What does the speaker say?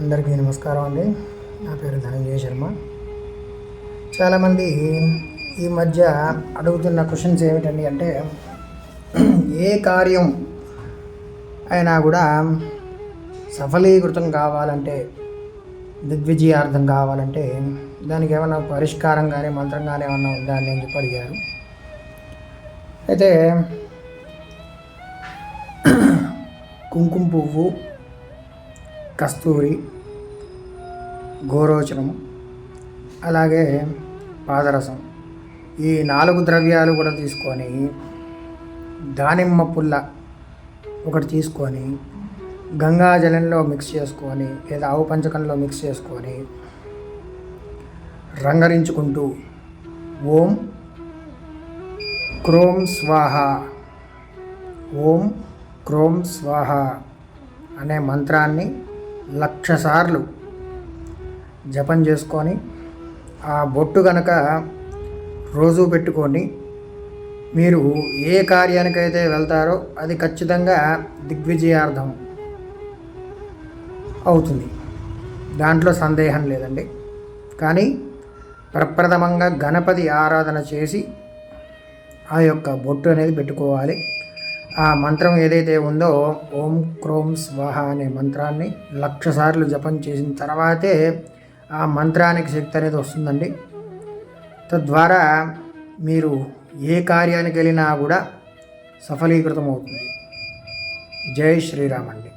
అందరికీ నమస్కారం అండి. నా పేరు ధనంజయ శర్మ. చాలామంది ఈ మధ్య అడుగుతున్న క్వశ్చన్స్ ఏమిటండి అంటే ఏ కార్యం అయినా కూడా సఫలీకృతం కావాలంటే దిగ్విజయార్థం కావాలంటే దానికి ఏమైనా పరిష్కారం కానీ మంత్రం కానీ ఏమన్నా ఉందా అని నేను చెప్పి అడిగారు. అయితే కుంకుమ పువ్వు కస్తూరి గోరోచనం అలాగే పాదరసం. ఈ నాలుగు ద్రవ్యాలు కూడా తీసుకొని దానిమ్మ పుల్ల ఒకటి తీసుకొని గంగాజలంలో మిక్స్ చేసుకొని లేదా ఆవు పంచకంలో మిక్స్ చేసుకొని రంగరించుకుంటూ ఓం క్రోం స్వాహ. ఓం క్రోం స్వాహ అనే మంత్రాన్ని లక్ష సార్లు జపం చేసుకొని ఆ బొట్టు కనుక రోజు పెట్టుకొని మీరు ఏ కార్యానికైతే వెళ్తారో అది ఖచ్చితంగా దిగ్విజయార్థం అవుతుంది. దాంట్లో సందేహం లేదండి. కానీ ప్రప్రథమంగా గణపతి ఆరాధన చేసి ఆ యొక్క బొట్టు అనేది పెట్టుకోవాలి. ఆ మంత్రం ఏదైతే ఉందో ఓం క్రోం స్వాహ అనే మంత్రాన్ని లక్ష సార్లు జపం చేసిన తర్వాతే ఆ మంత్రానికి శక్తి అనేది వస్తుందండి. తద్వారా మీరు ఏ కార్యానికి వెళ్ళినా కూడా సఫలీకృతం అవుతుంది జై శ్రీరామ్ అండి.